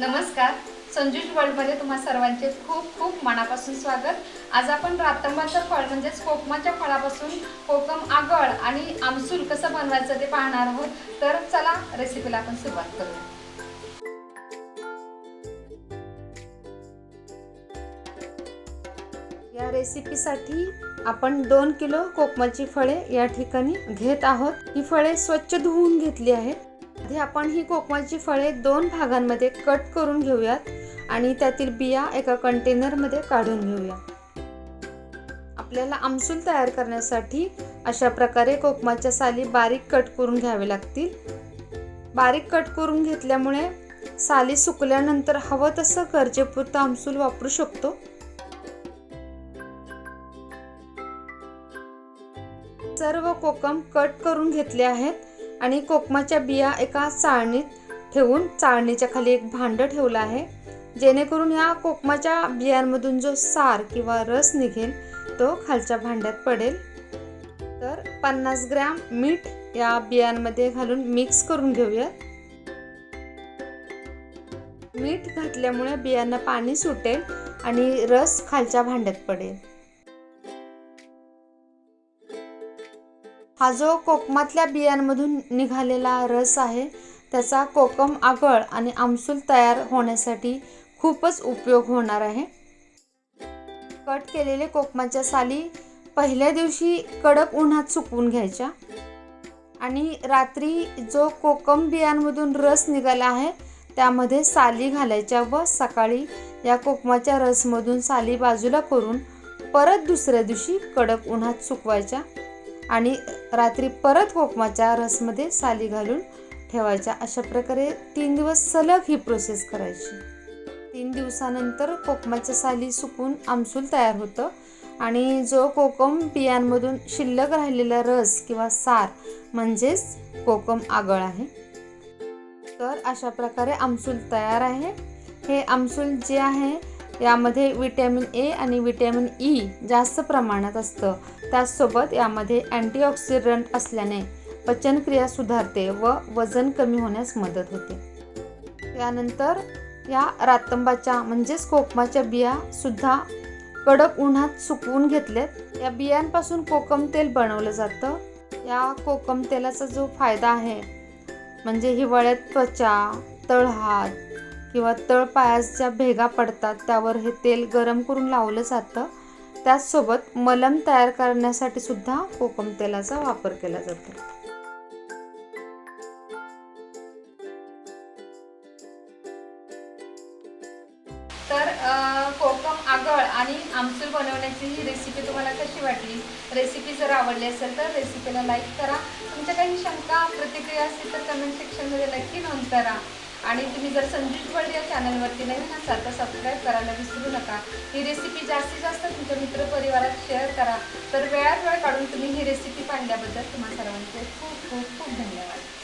नमस्कार. संजूज वर्ल्डमध्ये तुम्हा सर्वांचे खूप खूप मनापासून स्वागत. आज आपण रातंबाचं फळ म्हणजेच कोकमाच्या फळापासून कोकम आगळ आणि आमसूल कसं बनवायचं ते पाहणार आहोत. तर चला रेसिपीला आपण सुरुवात करूया. या रेसिपीसाठी आपण दोन किलो कोकमाची फळे या ठिकाणी घेत आहोत. ही फळे स्वच्छ धुवून घेतली आहेत. आधी आपण ही कोकमाची फळे दोन भागांमध्ये कट करून घेऊयात आणि त्यातील बिया एका कंटेनरमध्ये काढून घेऊया आपल्याला आमसूल तयार करण्यासाठी अशा प्रकारे कोकमाच्या साली बारीक कट करून घ्यावे लागतील. बारीक कट करून घेतल्यामुळे साली सुकल्यानंतर हवं तसं गरजेपुरतं आमसूल वापरू शकतो. सर्व कोकम कट करून घेतले आहेत. आणि कोकमाच्या बिया एका चाळणीत ठेवून चाळणीच्या खाली एक भांडं ठेवलं आहे. जेणेकरून या कोकमाच्या बियांमधून जो सार किंवा रस निघेल तो खालच्या भांड्यात पडेल. तर पन्नास ग्रॅम मीठ या बियांमध्ये घालून मिक्स करून घेऊया. मीठ घातल्यामुळे बियांना पाणी सुटेल आणि रस खालच्या भांड्यात पडेल. हा जो कोकमातल्या बियांमधून निघालेला रस आहे त्याचा कोकम आगळ आणि आमसूल तयार होण्यासाठी खूपच उपयोग होणार आहे. कट केलेले कोकमाच्या साली पहिल्या दिवशी कडक उन्हात सुकवून घ्यायच्या. आणि रात्री जो कोकम बियांमधून रस निघाला आहे त्यामध्ये साली घालायच्या व सकाळी या कोकमाच्या रसमधून साली बाजूला करून परत दुसऱ्या दिवशी कडक उन्हात सुकवायच्या. आणि रात्री परत कोकमाच्या रसमध्ये साली घालून ठेवायच्या. अशा प्रकारे तीन दिवस सलग ही प्रोसेस करायची. तीन दिवसानंतर कोकमाच्या साली सुकून आमसूल तयार होतं. आणि जो कोकम बियांमधून शिल्लक राहिलेला रस किंवा सार म्हणजेच कोकम आगळ आहे. तर अशा प्रकारे आमसूल तयार आहे. हे आमसूल जे आहे यामध्ये विटॅमिन ए आणि विटॅमिन ई जास्त प्रमाणात असतं. त्याचसोबत यामध्ये अँटीऑक्सिडंट असल्याने पचनक्रिया सुधारते व वजन कमी होण्यास मदत होते. यानंतर या रातंबाच्या म्हणजेच कोकमाच्या बिया सुद्धा कडक उन्हात सुकवून घेतलेत. या बियांपासून कोकम तेल बनवलं जातं. या कोकम तेलाचा जो फायदा आहे म्हणजे हिवाळ्यात त्वचा तळहात किंवा तळपायाच्या भेगा पडतात त्यावर हे तेल गरम करून लावलं जातं. त्याचसोबत मलम तयार करण्यासाठी सुद्धा कोकम तेलाचा वापर केला जातो. तर कोकम आगळ आणि आमसूल बनवण्याची ही रेसिपी तुम्हाला कशी वाटली? रेसिपी जर आवडली असेल तर रेसिपीला लाईक करा. तुमच्या काही शंका प्रतिक्रिया असतील तर कमेंट सेक्शनमध्ये नक्की नोंद करा. आणि तुम्ही जर संजीत वर्ल्ड या चॅनलवरती नवीन असाल तर सबस्क्राईब करायला विसरू नका. ही रेसिपी जास्तीत जास्त तुमच्या मित्रपरिवारात शेअर करा. तर वेळात वेळ काढून तुम्ही ही रेसिपी पाहिल्याबद्दल तुम्हा सर्वांचे खूप खूप खूप धन्यवाद.